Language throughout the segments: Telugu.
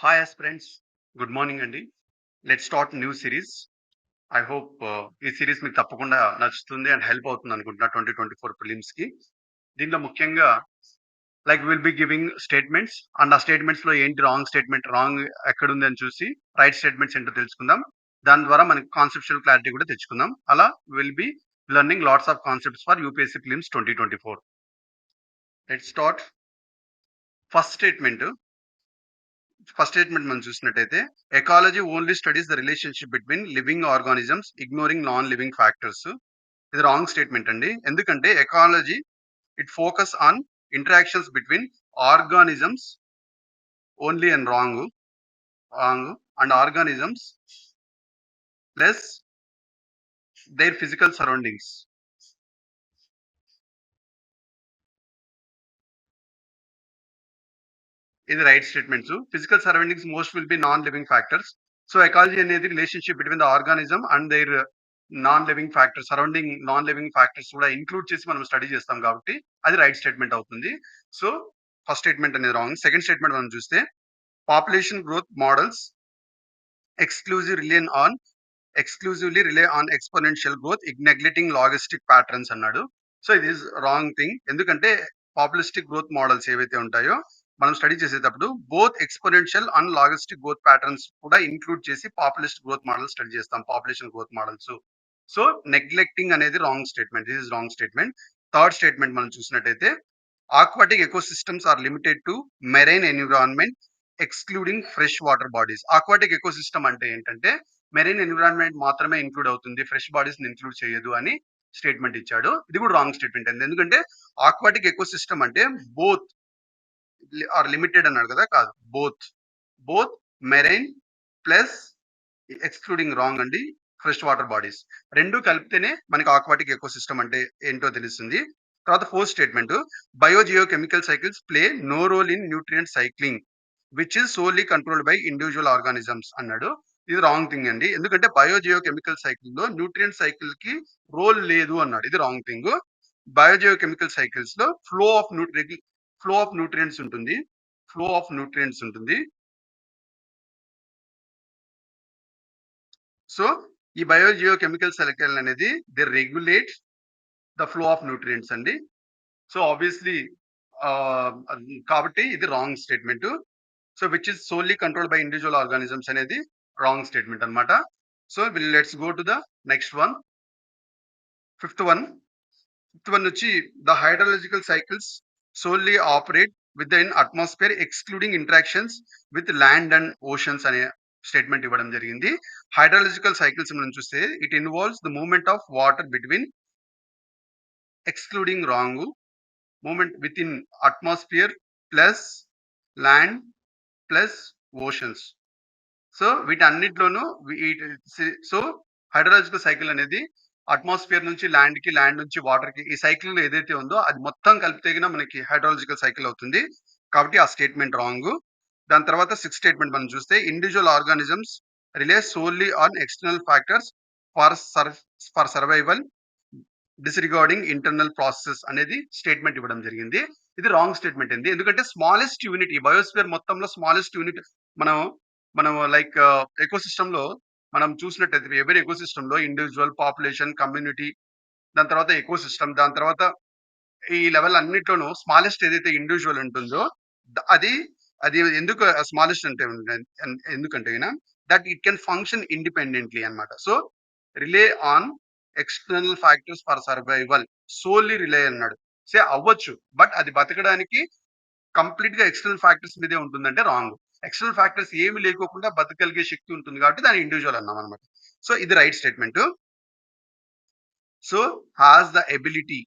హాయ్ ఫ్రెండ్స్ గుడ్ మార్నింగ్ అండి. Let's start new series I hope ఈ సిరీస్ మీకు తప్పకుండా నచ్చుతుంది అండ్ హెల్ప్ అవుతుంది అనుకుంటున్నా 2024 ప్రిలిమ్స్‌కి. దీనిలో ముఖ్యంగా like will be giving statements and ఆ స్టేట్మెంట్స్‌లో ఏంటి రాంగ్ స్టేట్మెంట్ రాంగ్ ఎక్కడుంది అని చూసి రైట్ స్టేట్మెంట్స్ ఏంటో తెలుసుకుందాం. దాని ద్వారా మనకి కాన్సెప్చువల్ క్లారిటీ కూడా తెచ్చుకుందాం. అలా will be learning lots of concepts for UPSC prelims 2024. Let's start. First statement first statement మనం చూసినట్టయితే ecology only studies the relationship between living organisms ignoring non living factors. ఇది రాంగ్ స్టేట్మెంట్ అండి. ఎందుకంటే ecology it focus on interactions between organisms only and wrong. Wrong and organisms plus their physical surroundings. ఇది right statements. Physical surroundings most will be non living factors. So ecology అనేది relationship between the organism and their non living factors surrounding non living factors కూడా ఇంక్లూడ్ చేసి మనం స్టడీ చేస్తాం కాబట్టి అది రైట్ స్టేట్మెంట్ అవుతుంది. సో ఫస్ట్ స్టేట్మెంట్ అనేది రాంగ్. సెకండ్ స్టేట్మెంట్ మనం చూస్తే population growth models exclusive rely on exclusively rely on exponential growth neglecting logistic patterns అన్నాడు. సో ఇది ఈస్ రాంగ్ థింగ్. ఎందుకంటే పాపులిస్టిక్ గ్రోత్ మోడల్స్ ఏవైతే ఉంటాయో మనం స్టడీ చేసేటప్పుడు both exponential and logistic growth patterns కూడా ఇంక్లూడ్ చేసి పాపులిస్ట్ గ్రోత్ మోడల్ స్టడీ చేస్తాం. Population growth models. So neglecting అనేది wrong statement. This is wrong statement. Third statement మనం చూసినట్టయితే aquatic ecosystems are limited to marine environment excluding fresh water bodies. Aquatic ecosystem అంటే ఏంటంటే మెరైన్ ఎన్విరాన్మెంట్ మాత్రమే ఇంక్లూడ్ అవుతుంది. ఫ్రెష్ బాడీస్ ఇంక్లూడ్ చేయదు అని స్టేట్మెంట్ ఇచ్చాడు. ఇది కూడా రాంగ్ స్టేట్మెంట్ అండి. ఎందుకంటే ఆక్వాటిక్ ఎకోసిస్టమ్ అంటే బోత్ ఆర్ లిమిటెడ్ అన్నాడు కదా! కాదు. Both. Both marine plus excluding wrong అండి. Fresh water bodies. రెండు కలిపితేనే మనకి ఆక్వాటిక్ ఎకోసిస్టమ్ అంటే ఏంటో తెలుస్తుంది. తర్వాత fourth statement biogeochemical cycles play no role in nutrient cycling which is solely controlled by individual organisms అన్నాడు. ఇది రాంగ్ థింగ్ అండి. ఎందుకంటే బయోజియో కెమికల్ సైకిల్‌లో న్యూట్రియంట్ సైకిల్‌కి రోల్ లేదు అన్నాడు. ఇది wrong thing. Biogeochemical సైకిల్స్లో flow of nutri flow of nutrients ఉంటుంది. ఫ్లో ఆఫ్ న్యూట్రియంట్స్ ఉంటుంది. సో ఈ బయోజియో కెమికల్ సెలకల్ అనేది they regulate the flow of nutrients అండి. సో ఆబ్వియస్‌లీ కాబట్టి ఇది wrong statement. So which is solely control by individual organisms అనేది రాంగ్ స్టేట్మెంట్ అన్నమాట. So will let's go to the next one. Fifth one. Fifth one వచ్చి the hydrological cycles solely operate within atmosphere excluding interactions with land and oceans అనే స్టేట్మెంట్ ఇవ్వడం జరిగింది. హైడ్రాలజికల్ సైకిల్స్ మనం చూస్తే it involves the movement of water between excluding wrong. Within atmosphere plus land plus oceans. So వీటన్నిటిలోనూ so hydrological cycle అనేది అట్మాస్ఫియర్ నుంచి ల్యాండ్కి ల్యాండ్ నుంచి వాటర్‌కి ఈ సైకిల్ ఏదైతే ఉందో అది మొత్తం కలిపితేగిన మనకి హైడ్రాలజికల్ సైకిల్ అవుతుంది. కాబట్టి ఆ స్టేట్మెంట్ రాంగ్. దాని తర్వాత సిక్స్ స్టేట్మెంట్ మనం చూస్తే individual organisms rely solely on external factors for sur for survival disregarding internal processes అనేది స్టేట్మెంట్ ఇవ్వడం జరిగింది. ఇది రాంగ్ స్టేట్మెంట్ అండి. ఎందుకంటే స్మాలెస్ట్ యూనిట్ ఈ బయోస్ఫియర్ మొత్తంలో స్మాలెస్ట్ యూనిట్ మనం మనం లైక్ ఎకోసిస్టమ్‌లో మనం చూసినట్టయితే సిస్టమ్లో ఇండివిజువల్ పాపులేషన్, కమ్యూనిటీ దాని తర్వాత ఎకోసిస్టమ్ దాని తర్వాత ఈ లెవెల్ అన్నిట్లోనూ స్మాలెస్ట్ ఏదైతే ఇండివిజువల్ ఉంటుందో అది అది ఎందుకు స్మాలెస్ట్ అంటే ఎందుకంటే that it can function independently అన్నమాట. So rely on external factors for survival solely rely అన్నాడు. సే అవ్వచ్చు. బట్ అది బతకడానికి కంప్లీట్‌గా ఎక్స్‌టర్నల్ ఫ్యాక్టర్స్ మీదే ఉంటుందంటే రాంగ్. ఎక్స్‌టర్నల్ ఫ్యాక్టర్స్ ఏమి లేకోకుండా బతకగలిగే శక్తి ఉంటుంది కాబట్టి దాన్ని ఇండివిజువల్ అన్నాం అన్నమాట. సో ఇది right statement. So has the ability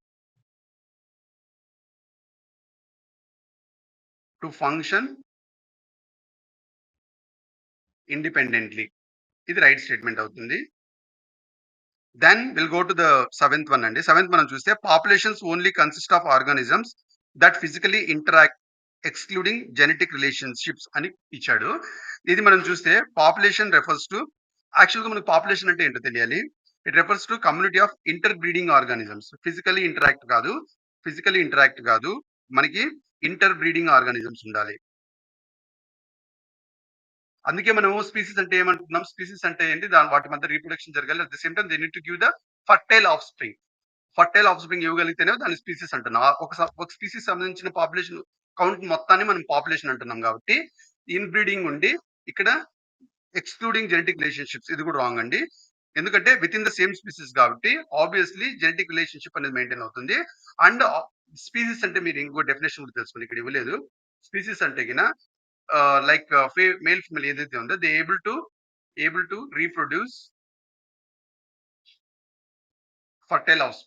to function independently. ఇది రైట్ స్టేట్మెంట్ అవుతుంది. Then will go to the seventh one అండి. సెవెంత్ మనం చూస్తే populations only consist of organisms that physically interact excluding genetic relationships అని ఇచ్చాడు. ఇది మనం చూస్తే పాపులేషన్ రెఫర్స్ టు యాక్చువల్‌గా మనకు పాపులేషన్ అంటే ఏంటో తెలియాలి. It refers to community of interbreeding organisms. Physically interact కాదు. ఫిజికల్లీ ఇంటరాక్ట్ కాదు. మనకి ఇంటర్ బ్రీడింగ్ ఆర్గానిజమ్స్ ఉండాలి. అందుకే మనము స్పీసీస్ అంటే ఏమంటున్నాం స్పీసీస్ అంటే ఏంటి దాని వాటి మధ్య రీప్రొడక్షన్ జరగాలి at the same time they need to give the fertile offspring fertile offspring ఇవ్వగలిగితేనే దాని స్పీసీస్ అంటున్నాం. ఒక ఒక స్పీసీస్ సంబంధించిన పాపులేషన్ కౌంట్ మొత్తాన్ని మనం పాపులేషన్ అంటున్నాం కాబట్టి ఇన్ బ్రీడింగ్ ఉండి ఇక్కడ ఎక్స్క్లూడింగ్ జెనెటిక్ రిలేషన్షిప్స్ ఇది కూడా రాంగ్ అండి. ఎందుకంటే within the same species కాబట్టి ఆబ్వియస్లీ జెనెటిక్ రిలేషన్షిప్ అనేది మెయింటైన్ అవుతుంది. అండ్ స్పీసీస్ uh, అంటే మీరు ఇంకో డెఫినేషన్ కూడా తెలుసుకోండి ఇక్కడ ఇవ్వలేదు. స్పీసీస్ అంటే కినా లైక్ మేల్ ఫిమేల్ ఏదైతే ఉందో they able to able to reproduce fertile off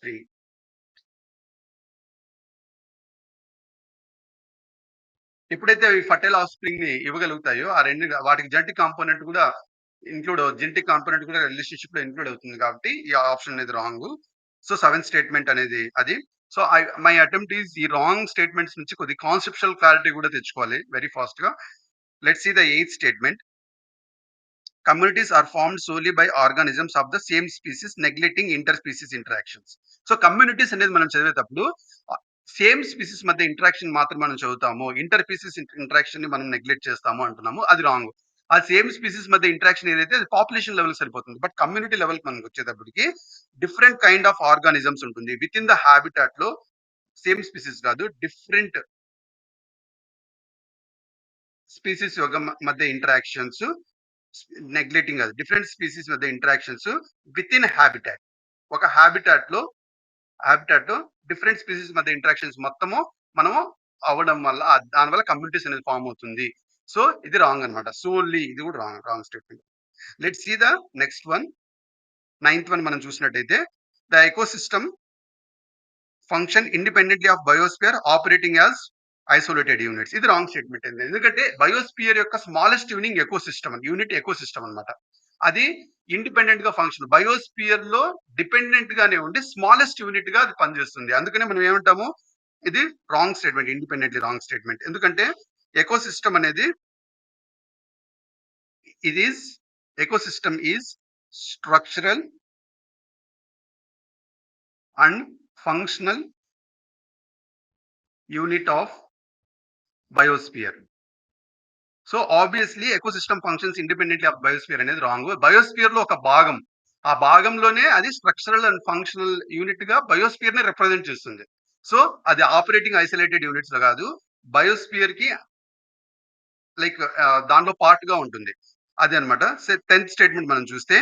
ఎప్పుడైతే అవి ఫర్టైల్ ఆఫ్ స్ప్రింగ్ని ఇవ్వగలుగుతాయో ఆ రెండు వాటికి జెనెటిక్ కాంపోనెంట్ కూడా ఇంక్లూడ్ జెనెటిక్ కాంపోనెంట్ కూడా రిలేషన్షిప్లో ఇంక్లూడ్ అవుతుంది కాబట్టి ఈ ఆప్షన్ అనేది రాంగ్. సో సెవెన్ స్టేట్మెంట్ అనేది అది. So I my attempt is ఈ రాంగ్ స్టేట్మెంట్స్ నుంచి కొద్ది కాన్సెప్షువల్ క్లారిటీ కూడా తెచ్చుకోవాలి. వెరీ ఫాస్ట్గా let's see the eighth statement. Communities are formed solely by organisms of the same species neglecting interspecies interactions so communities అనేది మనం చదివేటప్పుడు సేమ్ స్పీసీస్ మధ్య ఇంటరాక్షన్ మాత్రం మనం చదువుతాము. ఇంటర్ స్పీసీస్ ఇంటరాక్షన్ని మనం నెగ్లెక్ట్ చేస్తాము అంటున్నాము. అది రాంగ్ ఆ సేమ్ స్పీసీస్ మధ్య ఇంటరాక్షన్ ఏదైతే అది పాపులేషన్ లెవెల్ సరిపోతుంది. బట్ కమ్యూనిటీ లెవెల్ మనకు వచ్చేటప్పటికి డిఫరెంట్ కైండ్ ఆఫ్ ఆర్గానిజమ్స్ ఉంటుంది. విత్ ఇన్ ద హ్యాబిటాట్లో సేమ్ స్పీసీస్ కాదు డిఫరెంట్ స్పీసీస్ యొక్క మధ్య ఇంటరాక్షన్స్ నెగ్లెక్టింగ్ కాదు డిఫరెంట్ స్పీసీస్ మధ్య ఇంటరాక్షన్స్ విత్ ఇన్ హ్యాబిటాట్ ఒక హ్యాబిటాట్లో హ్యాబిటాట్ డిఫరెంట్ స్పీసీస్ మధ్య ఇంటరాక్షన్స్ మొత్తము మనము అవ్వడం వల్ల దానివల్ల కమ్యూనిటీస్ అనేది ఫామ్ అవుతుంది. సో ఇది రాంగ్ అన్నమాట. సోల్లీ ఇది కూడా wrong wrong statement let see the next one ninth one మనం చూసినట్టయితే the ecosystem function independently of biosphere operating as isolated units ఇది రాంగ్ స్టేట్మెంట్ అయింది ఎందుకంటే బయోస్పియర్ యొక్క smallest unit ecosystem unit ecosystem అనమాట అది ఇండిపెండెంట్గా ఫంక్షన్ బయోస్పియర్లో డిపెండెంట్ గానే ఉండి స్మాలెస్ట్ యూనిట్గా అది పనిచేస్తుంది. అందుకనే మనం ఏమంటాము? ఇది wrong statement independently wrong statement ఎందుకంటే ఎకో సిస్టమ్ అనేది ఇది is ecosystem is structural and functional unit of biosphere so obviously ecosystem functions independently of biosphere అనేది రాంగ్ బయోస్పియర్లో ఒక భాగం. ఆ భాగంలోనే అది స్ట్రక్చరల్ అండ్ ఫంక్షనల్ యూనిట్గా బయోస్పియర్ని రిప్రజెంట్ చేస్తుంది. సో అది ఆపరేటింగ్ ఐసోలేటెడ్ యూనిట్స్లో కాదు. బయోస్పియర్కి లైక్ దానిలో పార్ట్గా ఉంటుంది. అదే అనమాట టెన్త్ స్టేట్మెంట్ మనం చూస్తే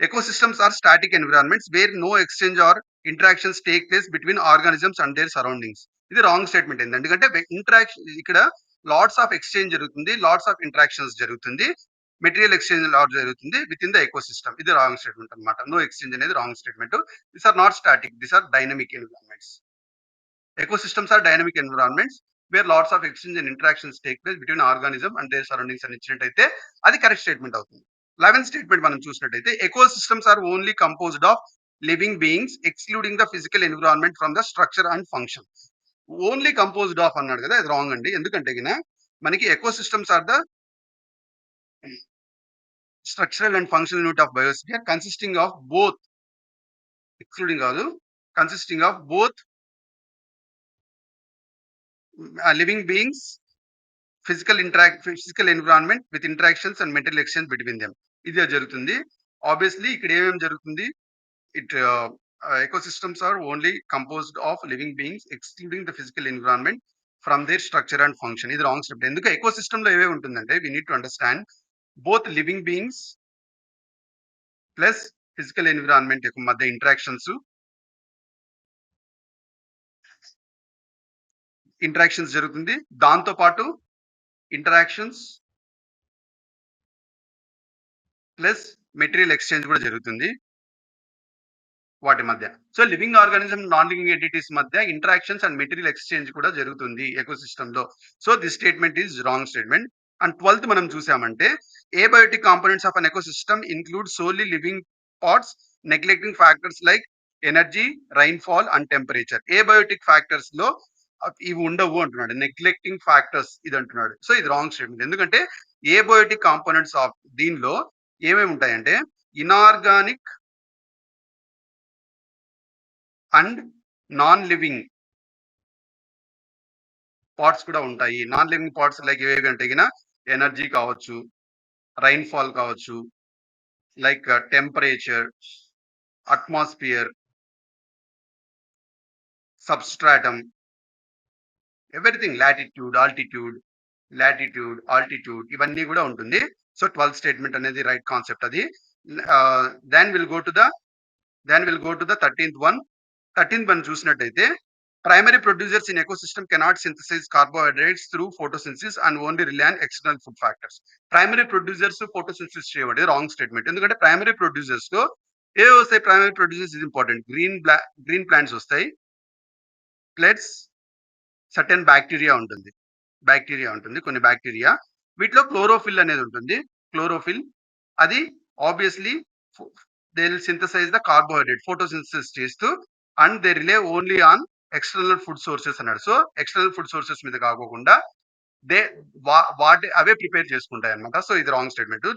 ecosystems are static environments where no exchange or interactions take place between organisms and their surroundings ఇది రాంగ్ స్టేట్మెంట్ ఏంది ఎందుకంటే ఇంటరాక్షన్ ఇక్కడ లాట్స్ ఆఫ్ ఎక్స్చేంజ్ జరుగుతుంది లాట్స్ ఆఫ్ ఇంటరాక్షన్స్ జరుగుతుంది మెటీరియల్ ఎక్స్చేంజ్ లాట్ జరుగుతుంది within the ecosystem ఇది రాంగ్ స్టేట్మెంట్ అనమాట నో ఎక్స్చేంజ్ అనేది wrong statement this are not static this are dynamic environments ecosystems are dynamic environments where lots of exchange and interactions take place between organism and their surroundings అని ఇచ్చినట్టయితే అది కరెక్ట్ స్టేట్మెంట్ అవుతుంది. లెవెన్ స్టేట్మెంట్ మనం చూసినట్టయితే ecosystems are only composed of living beings excluding the physical environment from the structure and function only composed of అన్నాడు కదా అది రాంగ్ అండి. ఎందుకంటే గిన మనకి ecosystems are the structural and functional unit of biosphere consisting of both excluding కాదు consisting of both living beings physical interact physical environment with interactions and material exchange between them ఇది జరుగుతుంది. ఆబ్వియస్లీ ఇక్కడ ఏమేమి జరుగుతుంది? It ecosystems are only composed of living beings excluding the physical environment from their structure and function ఇది రాంగ్ స్టెప్ ఎందుకు ఎకోసిస్టమ్లో ఏవే ఉంటుందంటే we need to understand both living beings plus physical environment యొక్క మధ్య ఇంటరాక్షన్స్ ఇంటరాక్షన్స్ జరుగుతుంది. దాంతో పాటు ఇంటరాక్షన్స్ ప్లస్ మెటీరియల్ ఎక్స్చేంజ్ కూడా జరుగుతుంది. వాటి మధ్య. So living organism non living entities మధ్య ఇంటరాక్షన్స్ అండ్ మెటీరియల్ ఎక్స్చేంజ్ కూడా జరుగుతుంది ఎకోసిస్టమ్లో so this statement is wrong statement and twelfth మనం చూసామంటే abiotic components of an ecosystem include solely living parts neglecting factors like energy rainfall and temperature abiotic ఫ్యాక్టర్స్లో ఇవి ఉండవు అంటున్నాడు. నెగ్లెక్టింగ్ ఫ్యాక్టర్స్ ఇది అంటున్నాడు. సో ఇది రాంగ్ స్టేట్మెంట్ ఎందుకంటే ఏబయోటిక్ కాంపోనెంట్స్ ఆఫ్ దీనిలో ఏమేమి ఉంటాయంటే inorganic and non living parts కూడా ఉంటాయి నాన్ లివింగ్ పార్ట్స్ లైక్ ఏవేవి అంటే ఎనర్జీ కావచ్చు రైన్‌ఫాల్ కావచ్చు, like uh, temperature, atmosphere substratum everything latitude, altitude, latitude, altitude ఇవన్నీ కూడా ఉంటుంది. సో, 12థ్ స్టేట్మెంట్ అనేది రైట్ కాన్సెప్ట్ అది. దాన్ then will go to the then will go to the 13థ్ one. 13థ్ మనం చూసినట్టయితే primary producers in ecosystem cannot synthesise carbohydrates through photosynthesis and only rely on external food factors. Primary producers photosynthesis చేయబడి రాంగ్ స్టేట్మెంట్. ఎందుకంటే ప్రైమరీ ప్రొడ్యూసర్స్‌లో ఏ వస్తాయి primary producers is important. Green blah green plants వస్తాయి. ప్లస్ సర్టెన్ బ్యాక్టీరియా ఉంటుంది. బ్యాక్టీరియా ఉంటుంది. కొన్ని బ్యాక్టీరియా వీటిలో క్లోరోఫిల్ అనేది ఉంటుంది. క్లోరోఫిల్ అది obviously they will synthesize the carbohydrate photosynthesis చేస్తూ and they rely only on external food sources అన్నాడు. సో, ఎక్స్టర్నల్ ఫుడ్ సోర్సెస్ మీద కాకోకుండా దే వా వాటి అవే ప్రిపేర్ చేసుకుంటాయి అనమాట సో, ఇది రాంగ్ స్టేట్మెంట్.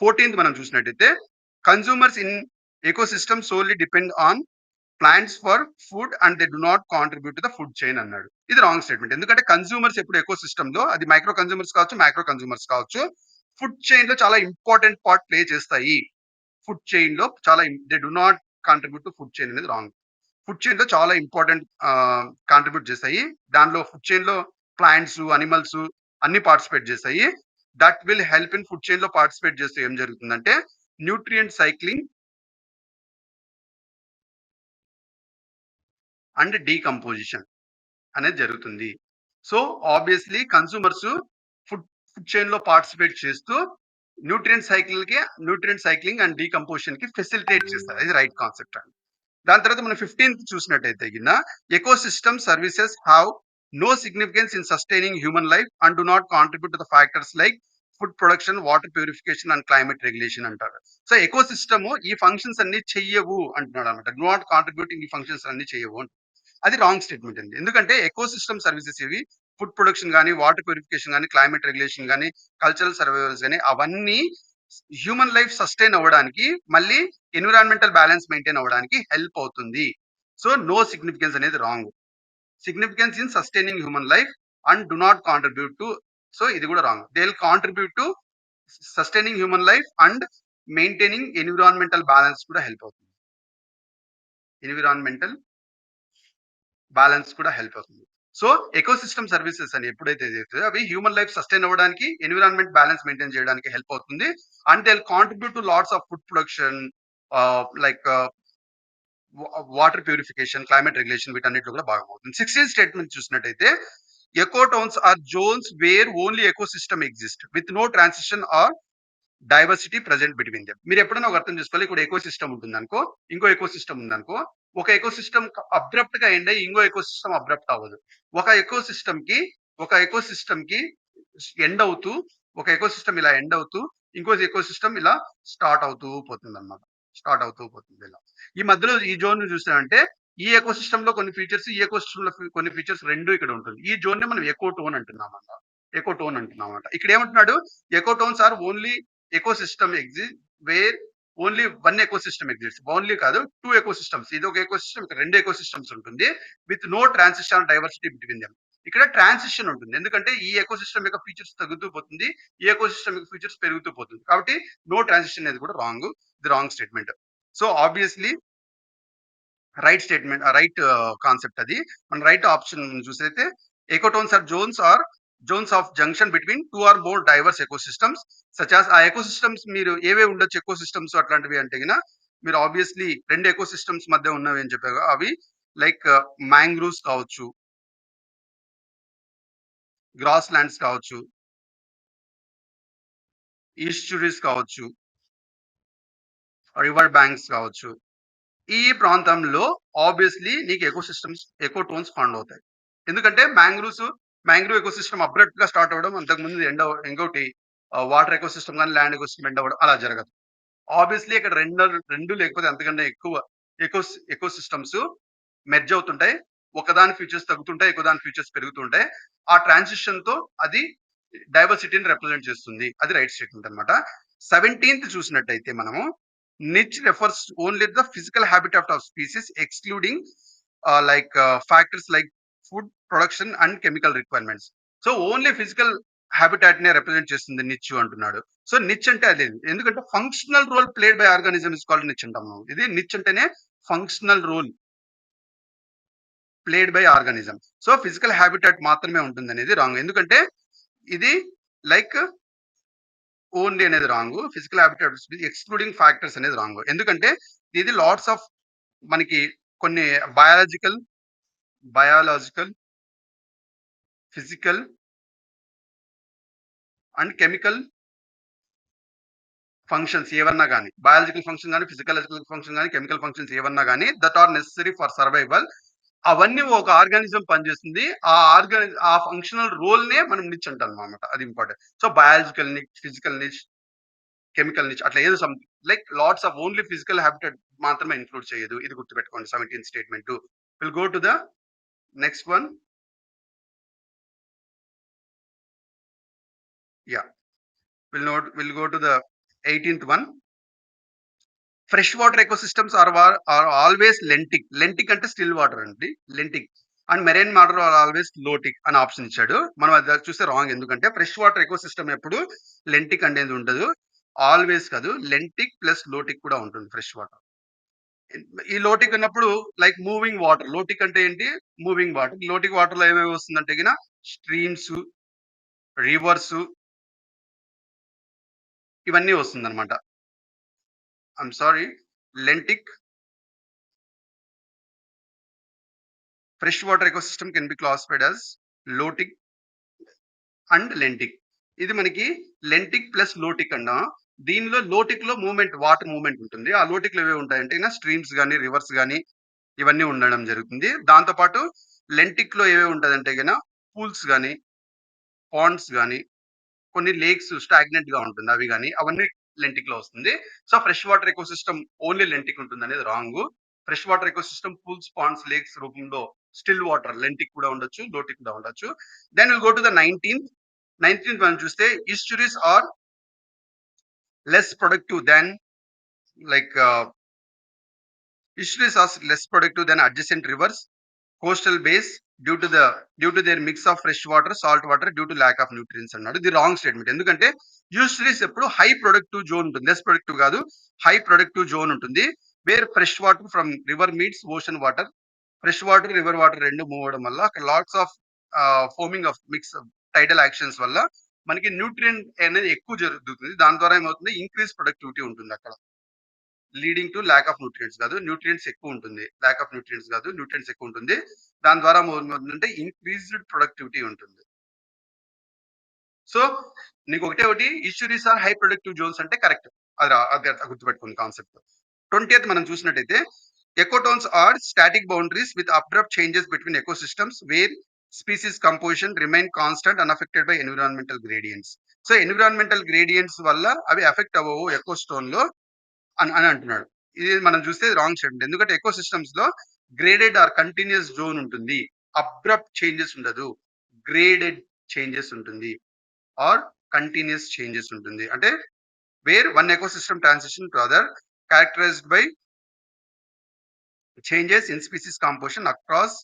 14థ్ మనం చూసినట్టయితే consumers in ecosystem solely depend on plants for food and they do not contribute to the food chain అన్నాడు. ఇది రాంగ్ స్టేట్మెంట్. ఎందుకంటే కన్సూమర్స్ ఎప్పుడు ఎకోసిస్టమ్‌లో అది మైక్రో కన్సూమర్స్ కావచ్చు, మైక్రో కన్సూమర్స్ కావచ్చు. ఫుడ్ చైన్లో చాలా ఇంపార్టెంట్ పార్ట్ ప్లే చేస్తాయి. ఫుడ్ చైన్లో చాలా they do not contribute to food chain అనేది రాంగ్. ఫుడ్ చైన్లో చాలా ఇంపార్టెంట్ కాంట్రిబ్యూట్ చేస్తాయి. దానిలో ఫుడ్ చైన్లో ప్లాంట్స్, అనిమల్స్ అన్ని పార్టిసిపేట్ చేస్తాయి. That will help in food చైన్లో participate చేస్తే ఏం జరుగుతుందంటే న్యూట్రియంట్ సైక్లింగ్ అండ్ డీకంపోజిషన్ అనేది జరుగుతుంది. So, obviously consumers food food చైన్లో participate చేస్తూ న్యూట్రియంట్ సైకిల్‌కి న్యూట్రియంట్ సైక్లింగ్ అండ్ డీకంపోజిషన్‌కి ఫెసిలిటేట్ చేస్తారు. ఇది రైట్ కాన్సెప్ట్ అండి. దాని తర్వాత మనం 15థ్ చూసినట్టయితే గిన ecosystem services have no significance in sustaining human life and do not contribute to the factors like food production, water purification and climate regulation అంటారు. సో, ఎకోసిస్టమ్ ఈ ఫంక్షన్స్ అన్ని చెయ్యవు అంటున్నాడన్నమాట. డు నాట్ కాంట్రిబ్యూటింగ్ ఈ ఫంక్షన్స్ అన్ని చెయ్యవు అది రాంగ్ స్టేట్మెంట్ అండి. ఎందుకంటే ఎకోసిస్టమ్ సర్వీసెస్ ఇవి ఫుడ్ ప్రొడక్షన్ కానీ వాటర్ ప్యూరిఫికేషన్ కానీ క్లైమేట్ రెగ్యులేషన్ కానీ కల్చరల్ సర్వైవల్స్ కానీ అవన్నీ హ్యూమన్ లైఫ్ సస్టైన్ అవ్వడానికి మళ్ళీ ఎన్విరాన్మెంటల్ బ్యాలెన్స్ మెయింటైన్ అవ్వడానికి హెల్ప్ అవుతుంది. సో, నో సిగ్నిఫికెన్స్ అనేది wrong. Significance in sustaining human life and do not contribute to so, ఇది కూడా wrong. They will contribute to sustaining human life and maintaining environmental balance కూడా హెల్ప్ అవుతుంది. ఎన్విరాన్మెంటల్ బ్యాలెన్స్ కూడా హెల్ప్ అవుతుంది. సో, ఎకోసిస్టమ్ సర్వీసెస్ అని ఎప్పుడైతే చేస్తుందో అవి హ్యూమన్ లైఫ్ సస్టైన్ అవ్వడానికి, ఎన్విరాన్మెంట్ బ్యాలెన్స్ మెయింటైన్ చేయడానికి హెల్ప్ అవుతుంది. And they contribute to lots of food production like water purification, climate regulation వీటన్నిటిలో కూడా బాగా అవుతుంది. 16థ్ స్టేట్మెంట్ చూసినట్టయితే eco towns are zones where only ecosystem exist with no transition or diversity present between them. మీరు ఎప్పుడైనా ఒక అర్థం చేసుకోవాలి. ఇక్కడ ఎక్కువ సిస్టమ్ ఉంటుంది అనుకో ఇంకో ఎకోసిస్టమ్ ఉందనుకో. ఒక ఎకోసిస్టమ్ అబ్రప్ట్‌గా ఎండ్ అయ్యి ఇంకో ఎకోసిస్టమ్ అబ్రప్ట్ అవ్వదు. ఒక ఎకో సిస్టమ్కి ఒక ఎకో సిస్టమ్కి ఎండ్ అవుతూ ఒక ఎకోసిస్టమ్ ఇలా ఎండ్ అవుతూ ఇంకో ఎకోసిస్టమ్ ఇలా స్టార్ట్ అవుతూ పోతుంది అనమాట స్టార్ట్ అవుతూ పోతుంది ఇలా. ఈ మధ్యలో ఈ జోన్ చూసినామంటే ఈ ఏకో సిస్టమ్లో కొన్ని ఫీచర్స్, ఈ ఎకోసిస్టమ్‌లో కొన్ని ఫీచర్స్ రెండు ఇక్కడ ఉంటుంది. ఈ జోన్‌ని మనం ఎకో టోన్ అంటున్నామన్నమాట. ఎకో టోన్ అంటున్నామన్నమాట. ఇక్కడ ఏమంటున్నాడు? Ecotones are only ecosystem exist where only one ecosystem exist. Only కాదు 2 ఎకోసిస్టమ్స్. ఇది ఒక ఎకోసిస్టమ్, ఇక్కడ 2 ఎకోసిస్టమ్స్ ఉంటుంది. With no transition diversity between them. ఇక్కడ ట్రాన్సిషన్ ఉంటుంది. ఎందుకంటే ఈ ఎకోసిస్టమ్ యొక్క ఫీచర్స్ తగ్గుతూ పోతుంది. ఈ ఎకోసిస్టమ్ యొక్క ఫీచర్స్ పెరుగుతూ పోతుంది. కాబట్టి నో ట్రాన్సిషన్ అనేది కూడా రాంగ్. ఇది wrong statement. So, obviously right statement right concept అది. మన right option చూసైతే ecotones are zones are zones of junction between two or more diverse ecosystems such as ఆ ఎకోసిస్టమ్స్ మీరు ఏవే ఉండొచ్చు ఎకోసిస్టమ్స్ అట్లాంటివి అంటే గిన మీరు ఆబ్వియస్‌లీ రెండు ఎకోసిస్టమ్స్ మధ్య ఉన్నవి అని చెప్పారు. అవి లైక్ uh, మ్యాంగ్రూవ్స్ కావచ్చు. గ్రాస్ ల్యాండ్స్ కావచ్చు. ఈస్చురీస్ కావచ్చు. రివర్ బ్యాంక్స్ కావచ్చు. ఈ ప్రాంతంలో ఆబ్వియస్‌లీ నీకు ఎకోసిస్టమ్స్ ఎకో టోన్స్ ఫండ్ అవుతాయి. ఎందుకంటే మ్యాంగ్రూవ్స్ మ్యాంగ్రూవ్ ఎకోసిస్టమ్ అబ్రప్ట్‌గా స్టార్ట్ అవ్వడం అంతకుముందు ఎండ ఇంకోటి వాటర్ ఎకోసిస్టమ్ కానీ ల్యాండ్ ఎకోసిస్టమ్ ఎండ్ అవ్వడం అలా జరగదు. ఆబ్వియస్‌లీ ఇక్కడ రెండు రెండు లేకపోతే అంతకంటే ఎక్కువ ఎకో ఎకోసిస్టమ్స్ మెర్జ్ అవుతుంటాయి. ఒకదాని ఫీచర్స్ తగ్గుతుంటాయి. ఇంకోదాని ఫీచర్స్ పెరుగుతుంటాయి. ఆ ట్రాన్సిషన్తో అది డైవర్సిటీని రిప్రజెంట్ చేస్తుంది. అది రైట్ స్టేట్మెంట్ అన్నమాట. 17థ్ చూసినట్టయితే మనము niche refers only the physical habit of species excluding like factors like food production and chemical requirements. So, only physical habitat నే రిప్రజెంట్ చేస్తుంది నిచ్ అంటున్నాడు. సో నిచ్ అంటే అదే ఎందుకంటే functional role played by organism is called niche అంటాం మనం. ఇది నిచ్ అంటేనే functional role played by organism. So physical habitat మాత్రమే ఉంటుంది అనేది రాంగ్. ఎందుకంటే ఇది లైక్ ఓన్లీ అనేది wrong. Physical habitat excluding factors అనేది రాంగ్. ఎందుకంటే ఇది లాట్స్ ఆఫ్ మనకి కొన్ని biological biological physical and chemical functions ఏవన్నా కానీ బయాలజికల్ ఫంక్షన్ కానీ ఫిజికలాజికల్ ఫంక్షన్ కానీ కెమికల్ ఫంక్షన్స్ ఏవన్నా కానీ that are necessary for survival అవన్నీ ఒక ఆర్గానిజం పనిచేస్తుంది. ఆ ఆర్గాని ఆ ఫంక్షనల్ రోల్ నే మనం నిచ్ అంటాం అనమాట అది important. So biological niche physical niche chemical niche అట్లా ఏదో some like lots of only physical habitat మాత్రమే ఇంక్లూడ్ చేయదు. ఇది గుర్తుపెట్టుకోండి. Seventeen statement will go to the next one yeah will note will go to the eighteenth one fresh water ecosystems are are always lentic lentic అంటే స్టిల్ వాటర్ అండి. Lentic and marine water are always lotic అని ఆప్షన్ ఇచ్చాడు. మనం అది చూస్తే రాంగ్ ఎందుకంటే ఫ్రెష్ వాటర్ ఎకోసిస్టమ్ ఎప్పుడు లెంటిక్ అనేది ఉండదు. ఆల్వేస్ కాదు. లెంటిక్ ప్లస్ లోటిక్ కూడా ఉంటుంది ఫ్రెష్ వాటర్ ఈ లోటిక్ అన్నప్పుడు లైక్ మూవింగ్ వాటర్ లోటిక్ అంటే ఏంటి? మూవింగ్ వాటర్ లోటిక్ వాటర్లో ఏమేమి వస్తుందంటే గిన? స్ట్రీమ్స్ రివర్స్ ఇవన్నీ వస్తుంది అనమాట I'm sorry lentic fresh water ecosystem can be classified as lotic and lentic ఇది మనకి లెంటిక్ ప్లస్ లోటిక్ అన్నా దీనిలో లోటిక్లో మూమెంట్ వాటర్ మూమెంట్ ఉంటుంది. ఆ లోటిక్లో ఏవి ఉంటాయంటే స్ట్రీమ్స్ కానీ రివర్స్ కానీ ఇవన్నీ ఉండడం జరుగుతుంది. దాంతో పాటు లెంటిక్లో ఏవే ఉంటుందంటే కన్నా పూల్స్ కానీ పాండ్స్ కానీ కొన్ని లేక్స్ స్టాగ్నెంట్గా ఉంటుంది. అవి కానీ అవన్నీ లెంటిక్లో వస్తుంది. So fresh water ecosystem only lentic ఉంటుంది అనేది wrong. Fresh water ecosystem pools ponds lakes రూపంలో స్టిల్ వాటర్ లెంటిక్ కూడా ఉండొచ్చు లోటిక్ కూడా ఉండొచ్చు. Then will go to the nineteenth. Nineteenth మనం చూస్తే estuaries are less productive then like estuaries are less productive then adjacent rivers coastal base due to the due to their mix of fresh water salt water due to lack of nutrients అన్నాడు. ఇది రాంగ్ స్టేట్మెంట్ ఎందుకంటే యూస్ట్రీస్ ఎప్పుడు హై ప్రొడక్టివ్ జోన్ ఉంటుంది. లెస్ ప్రొడక్టివ్ కాదు హై ప్రొడక్టివ్ జోన్ ఉంటుంది. Where fresh water from river meets ocean water fresh water river water రెండు మూవ్ అవడం వల్ల అక్కడ lots of foaming of mix tidal actions వల్ల మనకి న్యూట్రియంట్ అనేది ఎక్కువ జరుగుతుంది. దాని ద్వారా ఏమవుతుంది? ఇంక్రీజ్ ప్రొడక్టివిటీ ఉంటుంది అక్కడ. Leading to lack of nutrients కాదు న్యూట్రియంట్స్ ఎక్కువ ఉంటుంది. ల్యాక్ ఆఫ్ న్యూట్రియంట్స్ కాదు న్యూట్రియంట్స్ ఎక్కువ ఉంటుంది. దాని ద్వారా ఏమవుతుందంటే ఇంక్రీజ్డ్ ప్రొడక్టివిటీ ఉంటుంది. సో నీకు ఒకటే ఒకటి estuaries are high productive zones అంటే కరెక్ట్. అది అది అది గుర్తుపెట్టుకుంది కాన్సెప్ట్. ట్వంటీ మనం చూసినట్టయితే ecotones are static boundaries with abrupt changes between ecosystems where species composition remain constant unaffected by environmental gradients so environmental gradients వల్ల అవి ఎఫెక్ట్ అవ్వవు ఎకోస్టోన్లో అని అని అంటున్నాడు. ఇది మనం చూస్తే రాంగ్ స్టేట్మెంట్ ఎందుకంటే ఎకో సిస్టమ్స్లో గ్రేడెడ్ ఆర్ కంటిన్యూస్ జోన్ ఉంటుంది. అబ్రప్ట్ చేంజెస్ ఉండదు. గ్రేడెడ్ చేంజెస్ ఉంటుంది. ఆర్ కంటిన్యూస్ చేంజెస్ ఉంటుంది. అంటే where one ecosystem transition to other characterized by changes in species composition across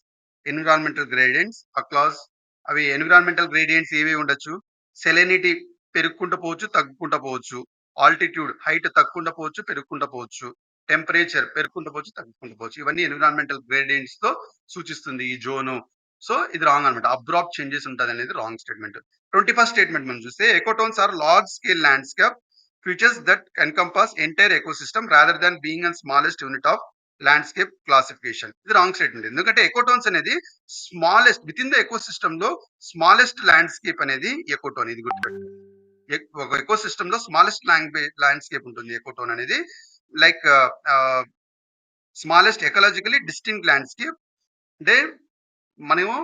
environmental gradients across అవి ఎన్విరాన్మెంటల్ గ్రేడియంట్స్ ఏవి ఉండొచ్చు? సెలెనిటీ పెరుగుకుంటూ పోవచ్చు తగ్గుకుంటూ పోవచ్చు. ఆల్టిట్యూడ్ హైట్ తక్కువ పోవచ్చు పెరుగుకుంటూ పోవచ్చు. టెంపరేచర్ పెరుగుకుంటూ పోవచ్చు తగ్గుకుంటూ పోవచ్చు. ఇవన్నీ ఎన్విరాన్మెంటల్ గ్రేడియంట్స్తో సూచిస్తుంది ఈ జోను. సో ఇది రాంగ్ అనమాట అబ్రాప్ చేంజెస్ ఉంటుంది అనేది wrong statement. Twenty first statement మనం చూస్తే ecotones are large scale landscape features that encompass entire ecosystem rather than being and smallest unit of landscape classification ఇది రాంగ్ స్టేట్మెంట్ ఎందుకంటే ఎకోటోన్స్ అనేది స్మాలెస్ట్ విత్ ఇన్ ద ఎకో సిస్టమ్లో స్మాలెస్ట్ ల్యాండ్స్కేప్ అనేది ఎకోటోన్ ఇది గుర్తుపెట్టు ఒక ఎకో సిస్టమ్లో స్మాలెస్ట్ ల్యాండ్స్కేప్ ఉంటుంది ఎకోటోన్ అనేది. Like smallest ecologically distinct landscape అంటే మనము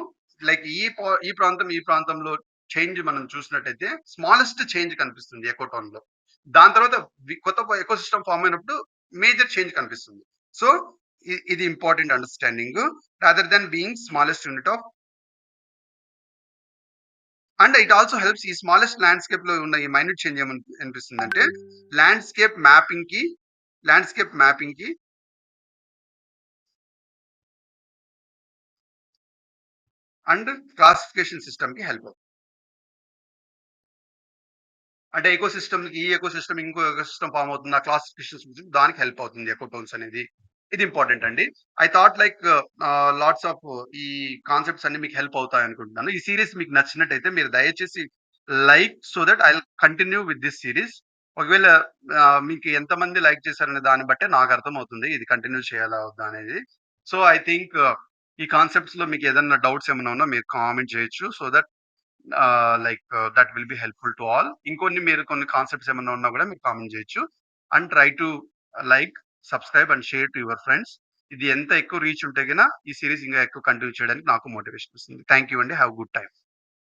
లైక్ ఈ ఈ ప్రాంతం ఈ ప్రాంతంలో చేంజ్ మనం చూసినట్టయితే స్మాలెస్ట్ చేంజ్ కనిపిస్తుంది ఎకోటోన్లో. దాని తర్వాత కొత్త ఎకోసిస్టమ్ ఫామ్ అయినప్పుడు మేజర్ చేంజ్ కనిపిస్తుంది. సో ఇది important understanding rather then being smallest unit of and it also helps ఈ స్మాలెస్ట్ ల్యాండ్స్కేప్లో ఉన్న ఈ మైన్యూట్ చేంజ్ ఏమని అనిపిస్తుంది అంటే ల్యాండ్స్కేప్ మ్యాపింగ్కి ల్యాండ్స్కేప్ మ్యాపింగ్కి అండ్ క్లాసిఫికేషన్ సిస్టమ్కి హెల్ప్ అంటే ఎకోసిస్టమ్‌కి ఈ ఎకోసిస్టమ్ ఇంకో సిస్టం ఫామ్ అవుతుంది. ఆ క్లాసిఫికేషన్ దానికి హెల్ప్ అవుతుంది ఎకోటోన్స్ అనేది. ఇది ఇంపార్టెంట్ అండి. I thought like lots of ఈ కాన్సెప్ట్స్ అన్ని మీకు హెల్ప్ అవుతాయి అనుకుంటున్నాను. ఈ సిరీస్ మీకు నచ్చినట్టయితే మీరు దయచేసి like so that I continue with this series. ఒకవేళ uh, మీకు ఎంతమంది లైక్ చేశారనే దాన్ని బట్టే నాకు అర్థం అవుతుంది ఇది కంటిన్యూ చేయాలా వద్దా అనేది. సో, ఐ థింక్ ఈ కాన్సెప్ట్స్లో మీకు ఏదైనా డౌట్స్ ఏమైనా ఉన్నా మీరు కామెంట్ చేయొచ్చు. So that like that will be helpful to all. ఇంకొన్ని మీరు కొన్ని కాన్సెప్ట్స్ ఏమైనా ఉన్నా కూడా మీరు కామెంట్ చేయొచ్చు. And try to like, subscribe and share to your friends. ఇది ఎంత ఎక్కువ రీచ్ ఉంటే కన్నా ఈ సిరీస్ ఇంకా ఎక్కువ కంటిన్యూ చేయడానికి నాకు మోటివేషన్ వస్తుంది. థ్యాంక్ యూ అండి. Have good time